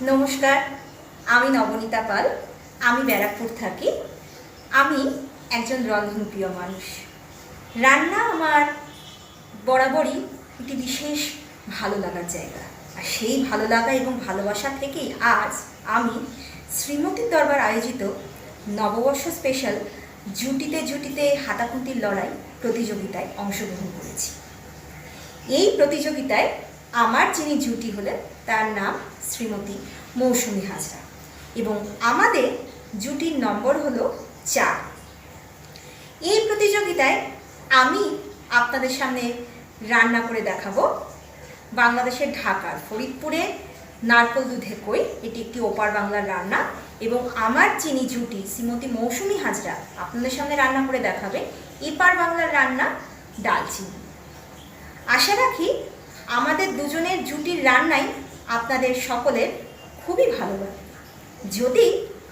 নমস্কার, আমি নবনীতা পাল, আমি ব্যারাকপুর থাকি। আমি একজন রন্ধনপ্রিয় মানুষ। রান্না আমার বরাবরই একটি বিশেষ ভালো লাগার জায়গা। আর সেই ভালো লাগা এবং ভালোবাসা থেকেই আজ আমি শ্রীমতীর দরবার আয়োজিত নববর্ষ স্পেশাল জুটিতে জুটিতে হাতাখুন্তির লড়াই প্রতিযোগিতায় অংশগ্রহণ করেছি। এই প্রতিযোগিতায় আমার যিনি জুটি হলেন, তার নাম শ্রীমতী মৌসুমী হাজরা। এবং আমাদের জুটির নম্বর হলো চার। এই প্রতিযোগিতায় আমি আপনাদের সামনে রান্না করে দেখাবো বাংলাদেশের ঢাকার ফরিদপুরে নারকল দুধে কই। এটি একটি ওপার বাংলার রান্না এবং আমার চিনি জুটি শ্রীমতী মৌসুমী হাজরা আপনাদের সামনে রান্না করে দেখাবে এপার বাংলার রান্না ডালচিনি। আশা রাখি আমাদের দুজনের জুটির রান্নাই আপনাদের সকলের খুবই ভালো লাগে। যদি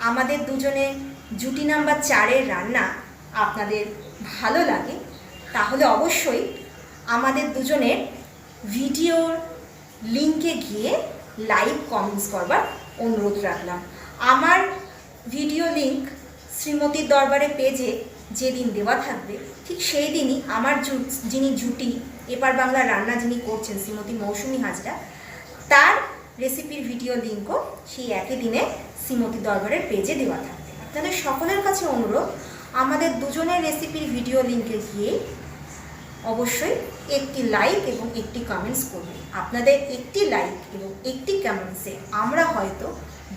আমাদের দুজনের জুটি নাম্বার চারের রান্না আপনাদের ভালো লাগে, তাহলে অবশ্যই আমাদের দুজনের ভিডিওর লিঙ্কে গিয়ে লাইভ কমেন্টস করবার অনুরোধ রাখলাম। আমার ভিডিও লিঙ্ক শ্রীমতীর দরবারে পেজে যেদিন দেওয়া থাকবে, ঠিক সেই দিনই আমার যিনি জুটি, এপার বাংলা রান্না যিনি করছেন, শ্রীমতী মৌসুমী হাজরা তার রেসিপির ভিডিও লিঙ্কও সেই একই দিনে শ্রীমতী দরবারের পেজে দেওয়া থাকবে। আপনাদের সকলের কাছে অনুরোধ, আমাদের দুজনের রেসিপির ভিডিও লিঙ্কে গিয়ে অবশ্যই একটি লাইক এবং একটি কমেন্টস করবেন। আপনাদের একটি লাইক এবং একটি কমেন্টসে আমরা হয়তো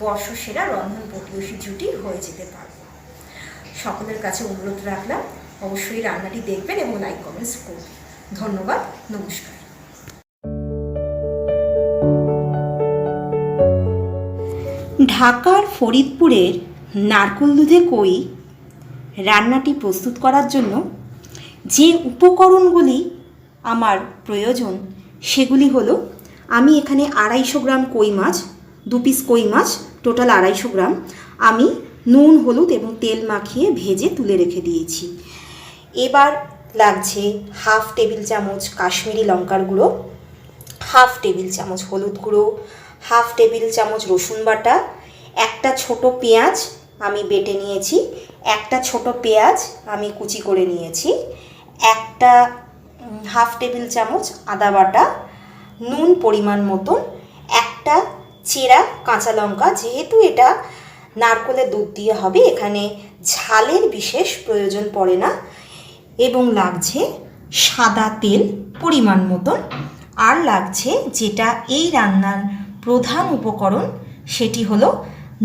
বর্ষসেরা রন্ধন প্রতিবেশী জুটি হয়ে যেতে পারব। সকলের কাছে অনুরোধ রাখলাম, অবশ্যই রান্নাটি দেখবেন এবং লাইক কমেন্টস করবেন। ধন্যবাদ, নমস্কার। ঢাকার ফরিদপুরের নারকল দুধে কই রান্নাটি প্রস্তুত করার জন্য যে উপকরণগুলি আমার প্রয়োজন সেগুলি হলো, আমি এখানে আড়াইশো গ্রাম কই মাছ, দু পিস কই মাছ, টোটাল আড়াইশো গ্রাম, আমি নুন, হলুদ এবং তেল মাখিয়ে ভেজে তুলে রেখে দিয়েছি। এবার লাগছে হাফ টেবিল চামচ কাশ্মীরি লঙ্কার গুঁড়ো, হাফ টেবিল চামচ হলুদ গুঁড়ো, হাফ টেবিল চামচ রসুন বাটা একটা ছোট পেঁয়াজ আমি বেটে নিয়েছি, একটা ছোট পেঁয়াজ আমি কুচি করে নিয়েছি, একটা হাফ টেবিল চামচ আদা বাটা, নুন পরিমাণ মতন, একটা চেরা কাঁচা লঙ্কা, যেহেতু এটা নারকলের দুধ দিয়ে হবে, এখানে ঝালের বিশেষ প্রয়োজন পড়ে না, এবং লাগছে সাদা তেল পরিমাণ মতন, আর লাগছে যেটা এই রান্নার প্রধান উপকরণ, সেটি হলো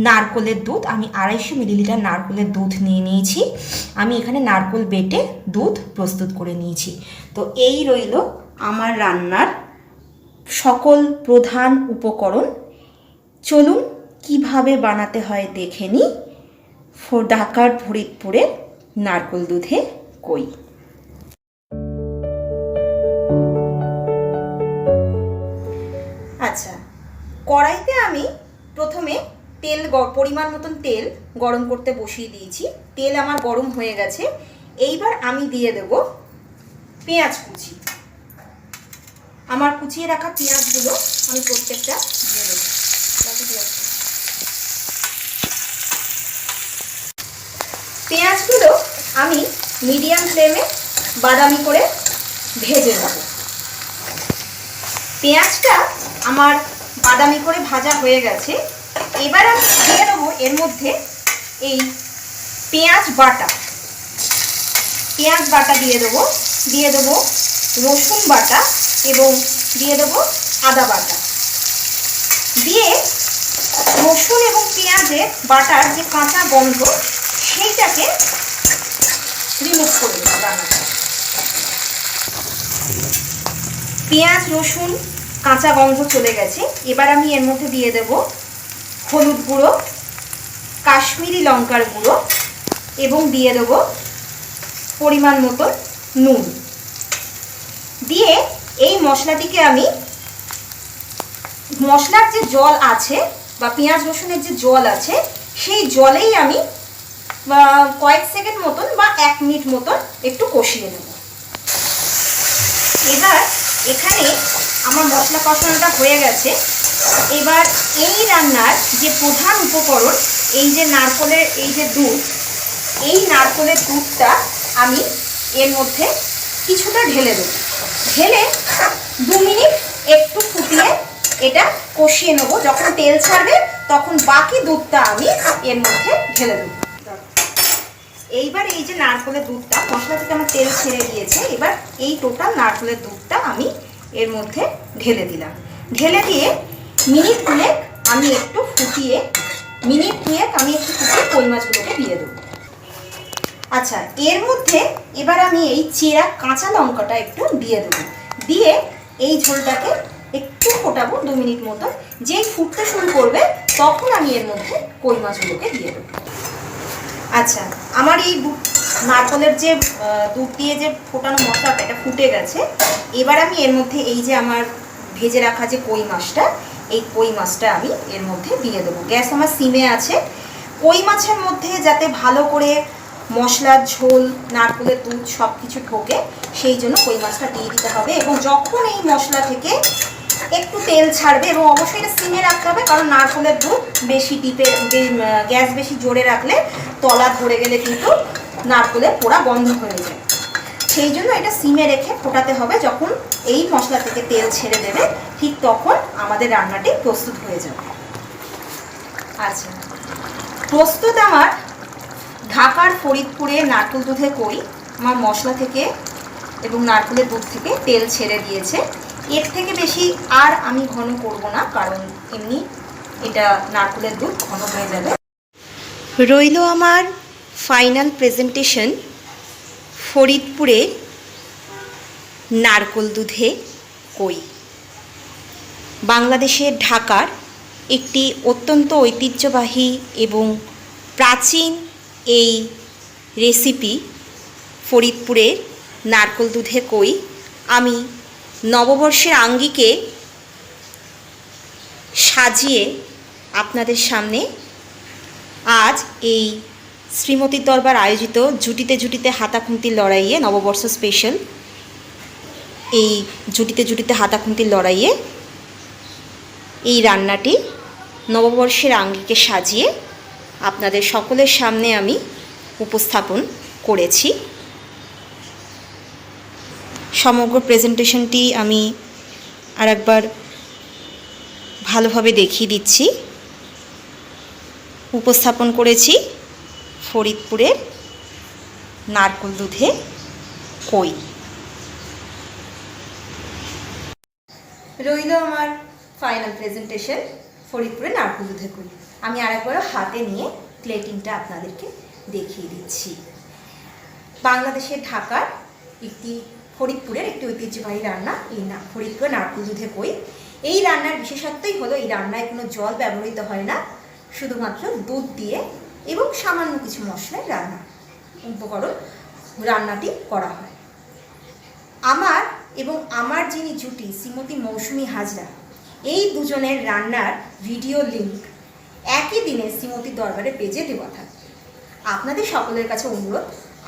নারকলের দুধ, আমি আড়াইশো মিলিলিটার নারকলের দুধ নিয়ে নিয়েছি। আমি এখানে নারকল বেটে দুধ প্রস্তুত করে নিয়েছি। তো এই রইল আমার রান্নার সকল প্রধান উপকরণ। চলুন কীভাবে বানাতে হয় দেখে নিই ঢাকার ফরিদপুরে নারকল দুধে কই। আচ্ছা কড়াইতে আমি প্রথমে তেল পরিমাণ মতন তেল গরম করতে বসিয়ে দিয়েছি। তেল আমার গরম হয়ে গেছে। এইবার আমি দিয়ে দেব পেঁয়াজ কুচি। আমার কুচিয়ে রাখা পেঁয়াজগুলো আমি প্রত্যেকটা দিয়ে দেবো। পেঁয়াজগুলো আমি মিডিয়াম ফ্লেমে বাদামি করে ভেজে নেব। পেঁয়াজটা আমার বাদামি করে ভাজা হয়ে গেছে। এবার আমি দিয়ে দেবো এর মধ্যে এই পেঁয়াজ বাটা। পেঁয়াজ বাটা দিয়ে দেবো দিয়ে দেবো রসুন বাটা এবং দিয়ে দেবো আদা বাটা। দিয়ে রসুন এবং পেঁয়াজের বাটার যে কাঁচা গন্ধ, সেইটাকে রিমুভ করে দেবো রান্নাটা পেঁয়াজ, রসুন, কাঁচা গন্ধ চলে গেছে। এবার আমি এর মধ্যে দিয়ে দেব হলুদ গুঁড়ো, কাশ্মীরি লঙ্কার গুঁড়ো এবং দিয়ে দেব পরিমাণ মতো নুন। দিয়ে এই মশলাটিকে আমি মশলার যে জল আছে বা পেঁয়াজ রসুনের যে জল আছে, সেই জলেই আমি কয়েক সেকেন্ড মতন বা এক মিনিট মতন একটু কষিয়ে নেব। এবার এখানে আমার মশলা কষানোটা হয়ে গেছে। এবার এই রান্নার যে প্রধান উপকরণ, এই যে নারকলের, এই যে দুধ, এই নারকলের দুধটা আমি এর মধ্যে কিছুটা ঢেলে দেবো। ঢেলে দু মিনিট একটু ফুটিয়ে এটা কষিয়ে নেব। যখন তেল ছাড়বে, তখন বাকি দুধটা আমি এর মধ্যে ঢেলে দেবো। এইবার এই যে নারকলের দুধটা, মশলা থেকে আমার তেল ছেড়ে দিয়েছে এবার এই টোটাল নারকলের দুধটা আমি এর মধ্যে ঢেলে দিলাম। ঢেলে দিয়ে মিনিট দুয়েক আমি একটু ফুটিয়ে, মিনিট দুয়েক আমি একটু ফুটিয়ে কই মাছগুলোকে দিয়ে দেবো। আচ্ছা এর মধ্যে এবার আমি এই চেরা কাঁচা লঙ্কাটা একটু দিয়ে দেবো। দিয়ে এই ঝোলটাকে একটু ফোটাবো দু মিনিট মতো যেই ফুটতে শুরু করবে, তখন আমি এর মধ্যে কই মাছগুলোকে দিয়ে দেবো। আচ্ছা আমার এই নারকলের যে দুধ দিয়ে যে ফোটানো মশলাটা, এটা ফুটে গেছে। এবার আমি এর মধ্যে এই যে আমার ভেজে রাখা যে কই মাছটা এই কই মাছটা আমি এর মধ্যে দিয়ে দেবো। গ্যাস আমার সিমে আছে। কই মাছের মধ্যে যাতে ভালো করে মশলার ঝোল, নারকলের দুধ সব কিছু ঢোকে, সেই জন্য কই মাছটা দিয়ে দিতে হবে এবং যখন এই মশলা থেকে একটু তেল ছাড়বে এবং অবশ্যই এটা সিমে রাখতে হবে, কারণ নারকলের দুধ বেশি ডিপে গ্যাস বেশি জোরে রাখলে তলা ধরে গেলে কিন্তু নারকলের পোড়া বন্ধ হয়ে যায়। সেই জন্য এটা সিমে রেখে ফোটাতে হবে। যখন এই মশলা থেকে তেল ছেড়ে দেবে, ঠিক তখন আমাদের রান্নাটি প্রস্তুত হয়ে যাবে। আচ্ছা। প্রস্তুত আমার ঢাকার ফরিদপুরে নারকেল দুধে কই আমার মশলা থেকে এবং নারকেলের দুধ থেকে তেল ছেড়ে দিয়েছে। এর থেকে বেশি আর আমি ঘন করব না, কারণ এমনি এটা নারকেলের দুধ ঘন হয়ে যাবে। রইল আমার ফাইনাল প্রেজেন্টেশন ফরিদপুরে নারকল দুধে কই। বাংলাদেশের ঢাকার একটি অত্যন্ত ঐতিহ্যবাহী এবং প্রাচীন এই রেসিপি ফরিদপুরের নারকল দুধে কই। আমি নববর্ষের আঙ্গিকে সাজিয়ে আপনাদের সামনে আজ এই শ্রীমতীর দরবার আয়োজিত জুটিতে জুটিতে হাতাখুন্তির লড়াইয়ে নববর্ষ স্পেশাল এই জুটিতে জুটিতে হাতাখুন্তির লড়াইয়ে এই রান্নাটি নববর্ষের আঙ্গিকে সাজিয়ে আপনাদের সকলের সামনে আমি উপস্থাপন করেছি। সমগ্র প্রেজেন্টেশনটি আমি আরেকবার ভালোভাবে দেখিয়ে দিচ্ছি। উপস্থাপন করেছি। ফরিদপুরের নারকল দুধে কই? রইল আমার ফাইনাল প্রেজেন্টেশন ফরিদপুরে নারকেল দুধে কই। আমি আরেকবারও হাতে নিয়ে প্লেটিংটা আপনাদেরকে দেখিয়ে দিচ্ছি। বাংলাদেশের ঢাকার একটি ফরিদপুরের একটি ঐতিহ্যবাহী রান্না, এই না ফরিদপুরে নারকেল দুধে কই। এই রান্নার বিশেষত্বই হলো এই রান্নায় কোনো জল ব্যবহৃত হয় না, শুধুমাত্র দুধ দিয়ে এবং সামান্য কিছু মশলায় রান্না উপকরণ রান্নাটি করা হয়। আমার এবং আমার যিনি জুটি, শ্রীমতী মৌসুমী হাজরা, এই দুজনের রান্নার ভিডিও লিঙ্ক একই দিনে শ্রীমতীর দরবারে পেজে দেওয়া থাকবে আপনাদের সকলের কাছে অনুরোধ,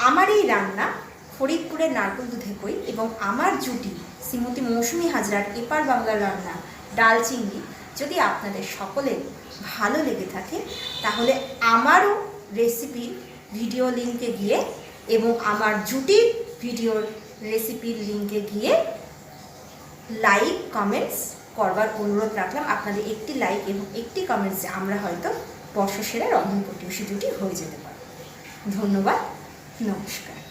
আমার এই রান্না ফরিদপুরের নারকেল দুধে কই এবং আমার জুটি, শ্রীমতী মৌসুমী হাজরার এপার বাংলার রান্না, ডাল চিংড়ি যদি আপনাদের সকলের ভালো লেগে থাকে, তাহলে আমারও রেসিপির ভিডিও লিঙ্কে গিয়ে এবং আমার জুটির ভিডিওর রেসিপির লিঙ্কে গিয়ে লাইক কমেন্টস করবার অনুরোধ রাখলাম। আপনাদের একটি লাইক এবং একটি কমেন্টসে আমরা হয়তো বর্ষসেরা রন্ধন প্রতিবেশী জুটি হয়ে যেতে পারি ধন্যবাদ, নমস্কার।